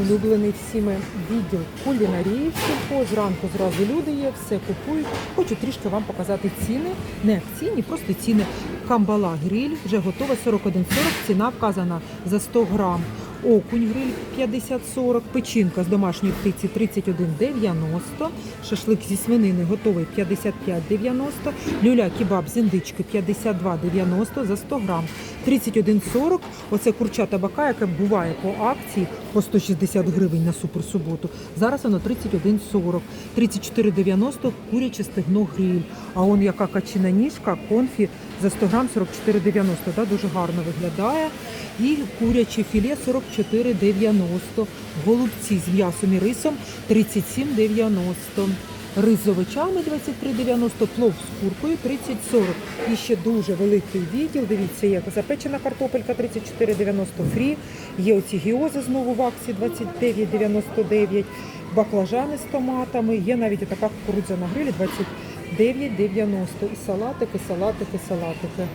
улюблений всіми відділ кулінарії сільпо. Зранку зразу люди є, все купують. Хочу трішки вам показати ціни. Не акційні, просто ціни. Камбала гриль вже готова 41,40. Ціна вказана за 100 грам. Окунь гриль 50-40, печінка з домашньої птиці 31,90, шашлик зі свинини готовий 55,90, люля кебаб з індички 52,90 за 100 грам, 31,40, оце курча табака, яке буває по акції по 160 гривень на суперсуботу. Зараз воно 31,40, 34,90 куряче стегно гриль. А он яка качина ніжка, конфі за 100 грам 44,90, да, дуже гарно виглядає. І куряче філе 44,90, голубці з м'ясом і рисом 37,90. Рис з овочами 23,90, плов з куркою 30,40. І ще дуже великий відділ. Дивіться, як запечена картопелька 34,90 фрі. Є оці гіози знову в акції 29,99, баклажани з томатами. Є навіть така кукурудзя на грилі 29,90. І салатики, салатики, салатики.